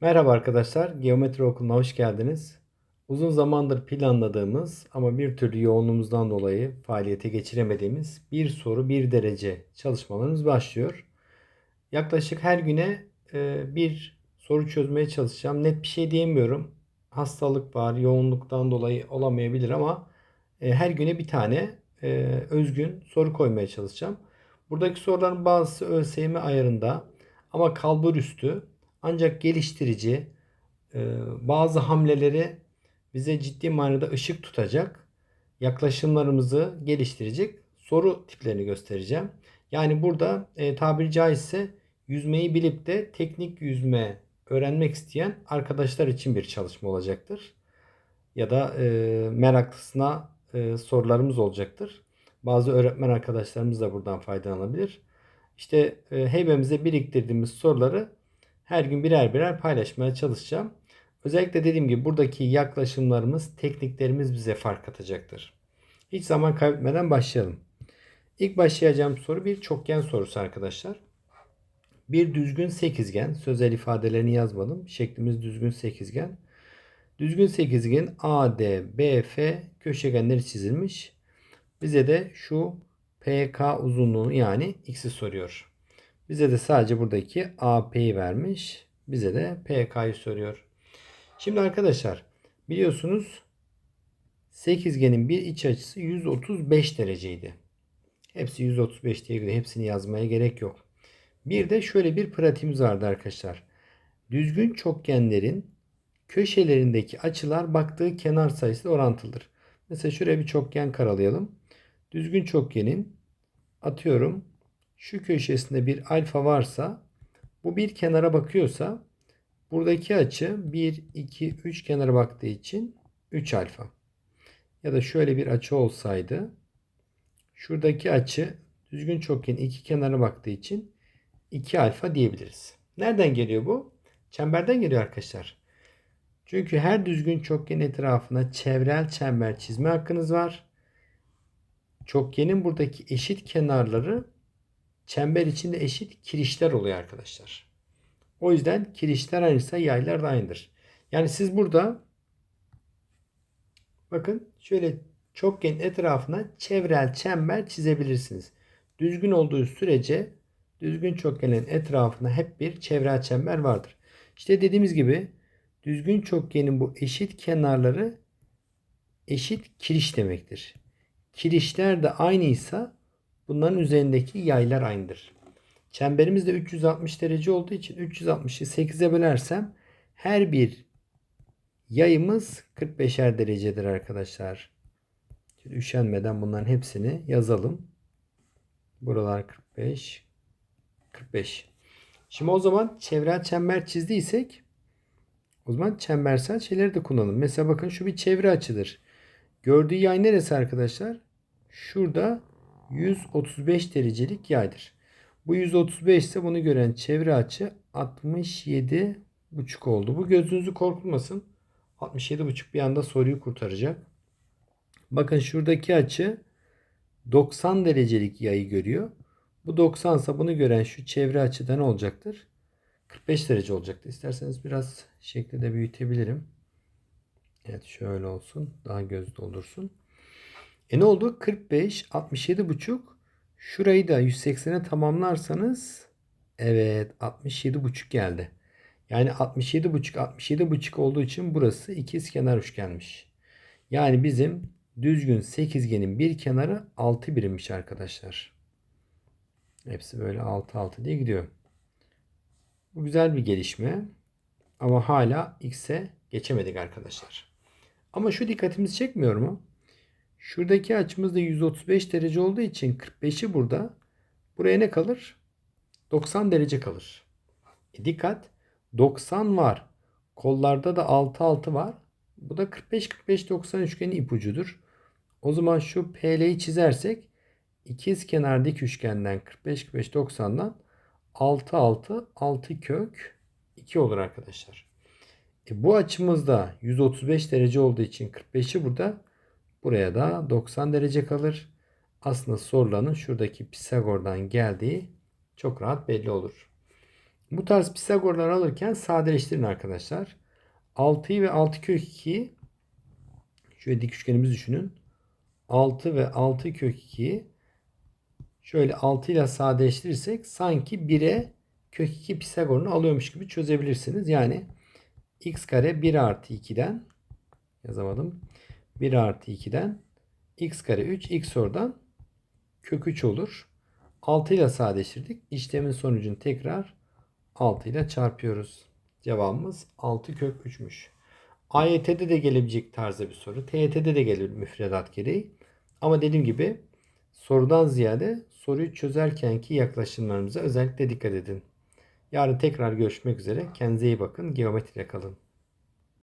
Merhaba arkadaşlar, Geometri Okulu'na hoş geldiniz. Uzun zamandır planladığımız ama bir türlü yoğunluğumuzdan dolayı faaliyete geçiremediğimiz bir soru bir derece çalışmalarımız başlıyor. Yaklaşık her güne e, bir soru çözmeye çalışacağım. Net bir şey diyemiyorum. Hastalık var, yoğunluktan dolayı olamayabilir ama e, her güne bir tane e, özgün soru koymaya çalışacağım. Buradaki soruların bazısı ÖSYM ayarında ama kalbur üstü. Ancak geliştirici e, bazı hamleleri bize ciddi manada ışık tutacak, yaklaşımlarımızı geliştirecek soru tiplerini göstereceğim. Yani burada e, tabiri caizse yüzmeyi bilip de teknik yüzme öğrenmek isteyen arkadaşlar için bir çalışma olacaktır. Ya da e, meraklısına e, sorularımız olacaktır. Bazı öğretmen arkadaşlarımız da buradan faydalanabilir. İşte e, heybemize biriktirdiğimiz soruları her gün birer birer paylaşmaya çalışacağım. Özellikle dediğim gibi buradaki yaklaşımlarımız, tekniklerimiz bize fark katacaktır. Hiç zaman kaybetmeden başlayalım. İlk başlayacağım soru bir çokgen sorusu arkadaşlar. Bir düzgün sekizgen, sözel ifadelerini yazmadım. Şeklimiz düzgün sekizgen. Düzgün sekizgen AD, BF köşegenleri çizilmiş. Bize de şu PK uzunluğunu yani x'i soruyor. Bize de sadece buradaki AP'yi vermiş. Bize de PK'yı soruyor. Şimdi arkadaşlar biliyorsunuz sekizgenin bir iç açısı 135 dereceydi. Hepsi 135 diye göre hepsini yazmaya gerek yok. Bir de şöyle bir pratiğimiz vardı arkadaşlar. Düzgün çokgenlerin köşelerindeki açılar baktığı kenar sayısı orantılıdır. Mesela şuraya bir çokgen karalayalım. Düzgün çokgenin atıyorum şu köşesinde bir alfa varsa bu bir kenara bakıyorsa buradaki açı 1, 2, 3 kenara baktığı için 3 alfa. Ya da şöyle bir açı olsaydı şuradaki açı düzgün çokgen iki kenara baktığı için 2 alfa diyebiliriz. Nereden geliyor bu? Çemberden geliyor arkadaşlar. Çünkü her düzgün çokgen etrafına çevrel çember çizme hakkınız var. Çokgenin buradaki eşit kenarları çember içinde eşit kirişler oluyor arkadaşlar. O yüzden kirişler aynıysa yaylar da aynıdır. Yani siz burada bakın şöyle çokgen etrafına çevrel çember çizebilirsiniz. Düzgün olduğu sürece düzgün çokgenin etrafına hep bir çevrel çember vardır. İşte dediğimiz gibi düzgün çokgenin bu eşit kenarları eşit kiriş demektir. Kirişler de aynıysa Bunların üzerindeki yaylar aynıdır. Çemberimiz de 360 derece olduğu için 360'ı 8'e bölersem her bir yayımız 45'er derecedir arkadaşlar. Şimdi üşenmeden bunların hepsini yazalım. Buralar 45. 45. Şimdi o zaman çevrel çember çizdiysek o zaman çembersel şeyleri de kullanalım. Mesela bakın şu bir çevre açıdır. Gördüğü yay neresi arkadaşlar? Şurada 135 derecelik yaydır. Bu 135 ise bunu gören çevre açı 67 buçuk oldu. Bu gözünüzü korkutmasın. 67 buçuk bir anda soruyu kurtaracak. Bakın şuradaki açı 90 derecelik yayı görüyor. Bu 90 ise bunu gören şu çevre açıda ne olacaktır? 45 derece olacaktır. İsterseniz biraz şekli de büyütebilirim. Evet şöyle olsun. Daha göz doldursun. E ne oldu? 45, 67 buçuk. Şurayı da 180'e tamamlarsanız evet 67 buçuk geldi. Yani 67 buçuk 67 buçuk olduğu için burası ikizkenar üçgenmiş. Yani bizim düzgün sekizgenin bir kenarı 6 birimmiş arkadaşlar. Hepsi böyle 6 6 diye gidiyor. Bu güzel bir gelişme. Ama hala x'e geçemedik arkadaşlar. Ama şu dikkatimizi çekmiyor mu? Şuradaki açımız da 135 derece olduğu için 45'i burada. Buraya ne kalır? 90 derece kalır. E dikkat 90 var. Kollarda da 6 6 var. Bu da 45 45 90 üçgenin ipucudur. O zaman şu PL'yi çizersek ikiz kenar dik üçgenden 45 45 90'dan 6 6 6 kök 2 olur arkadaşlar. E bu açımızda 135 derece olduğu için 45'i burada Buraya da 90 derece kalır. Aslında sorulanın şuradaki Pisagor'dan geldiği çok rahat belli olur. Bu tarz Pisagorlar alırken sadeleştirin arkadaşlar. 6'yı ve 6 kök 2'yi şöyle dik üçgenimizi düşünün. 6 ve 6 kök 2'yi şöyle 6 ile sadeleştirirsek sanki 1'e kök 2 Pisagor'unu alıyormuş gibi çözebilirsiniz. Yani x kare 1 artı 2'den yazamadım. 1 artı 2'den x kare 3 x oradan kök 3 olur. 6 ile sadeleştirdik. İşlemin sonucunu tekrar 6 ile çarpıyoruz. Cevabımız 6 kök 3'müş. AYT'de de gelebilecek tarzda bir soru. TYT'de de gelir müfredat gereği. Ama dediğim gibi sorudan ziyade soruyu çözerkenki yaklaşımlarımıza özellikle dikkat edin. Yarın tekrar görüşmek üzere. Kendinize iyi bakın. Geometriyle kalın.